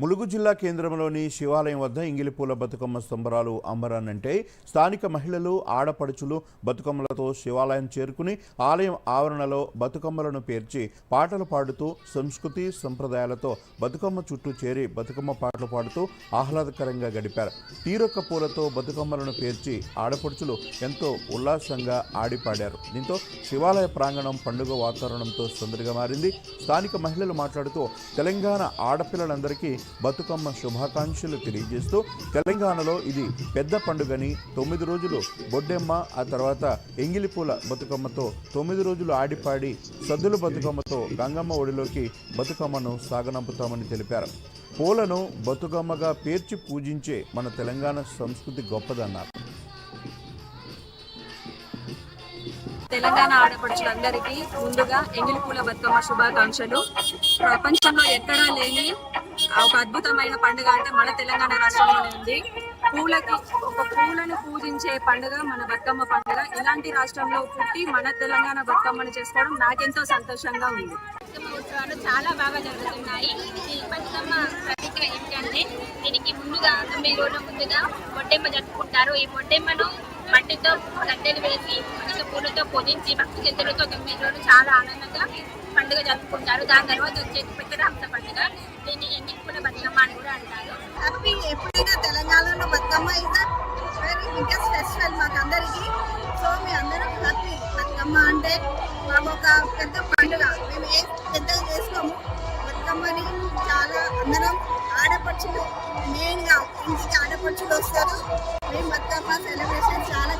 ములుగు జిల్లా కేంద్రంలోని శివాలయం వద్ద ఇంగిలిపూల బతుకమ్మ సంబరాలు అంబరానంటే స్థానిక మహిళలు ఆడపడుచులు బతుకమ్మలతో శివాలయం చేరుకుని ఆలయం ఆవరణలో బతుకమ్మలను పేర్చి పాటలు పాడుతూ సంస్కృతి సంప్రదాయాలతో బతుకమ్మ చుట్టూ చేరి బతుకమ్మ పాటలు పాడుతూ ఆహ్లాదకరంగా గడిపారు. తీరొక్క పూలతో బతుకమ్మలను పేర్చి ఆడపడుచులు ఎంతో ఉల్లాసంగా ఆడిపాడారు. దీంతో శివాలయ ప్రాంగణం పండుగ వాతావరణంతో సందడిగా మారింది. స్థానిక మహిళలు మాట్లాడుతూ తెలంగాణ ఆడపిల్లలందరికీ బతుకమ్మ శుభాకాంక్షలు తెలియజేస్తూ తెలంగాణలో ఇది పెద్ద పండుగని తొమ్మిది రోజులు బొడ్డెమ్మ ఆ తర్వాత ఎంగిలిపూల బతుకమ్మతో తొమ్మిది రోజులు ఆడిపాడి సద్దుల బతుకమ్మతో గంగమ్మ ఒడిలోకి బతుకమ్మను సాగనంపుతామని తెలిపారు. పూలను బతుకమ్మగా పేర్చి పూజించే మన తెలంగాణ సంస్కృతి గొప్పదన్నారు. తెలంగాణ ఆడపడుచులందరికీ ముందుగా ఎంగిలి పూల బతుకమ్మ శుభాకాంక్షలు. ప్రపంచంలో ఎక్కడా లేని ఒక అద్భుతమైన పండుగ అంటే మన తెలంగాణ రాష్ట్రంలోనే ఉంది. పూలకి ఒక పూలను పూజించే పండుగ మన బతుకమ్మ పండుగ. ఇలాంటి రాష్ట్రంలో పుట్టి మన తెలంగాణ బతుకమ్మను చేసుకోవడం నాకెంతో సంతోషంగా ఉంది. బతుకమ్మ ఉత్సవాలు చాలా బాగా జరుగుతున్నాయి. ఈ బతుకమ్మ ప్రతీక ఏంటంటే దీనికి ముందుగా తొమ్మిది రోజుల ముందుగా మొట్టెమ్మ జరుపుకుంటారు. ఈ మొట్టెమ్మను మట్టితో గడ్డలు వేసి మంచిగా పూలతో పూజించి భక్తి శ్రద్ధలతో తొమ్మిది రోజులు చాలా ఆనందంగా పండుగ జరుపుకుంటారు. దాని తర్వాత వచ్చేసి పెద్దరాంస పండుగ. దీన్ని ఎంగిలిపూల బతుకమ్మ అని కూడా అంటారు. హ్యాపీ ఎప్పుడైనా తెలంగాణలో Bathukamma is very biggest festival మాకు అందరికీ. సో మీ అందరం హ్యాపీ. బతుకమ్మ అంటే మాకు ఒక పెద్ద పండుగ. మేము ఏ పెద్దగా చేసుకోము బతుకమ్మని చాలా అందరం ఆడపడుచులు మెయిన్గా ఇంటికి ఆడపడుచులు వస్తారు. మేము బతుకమ్మ సెలబ్రేషన్ చాలా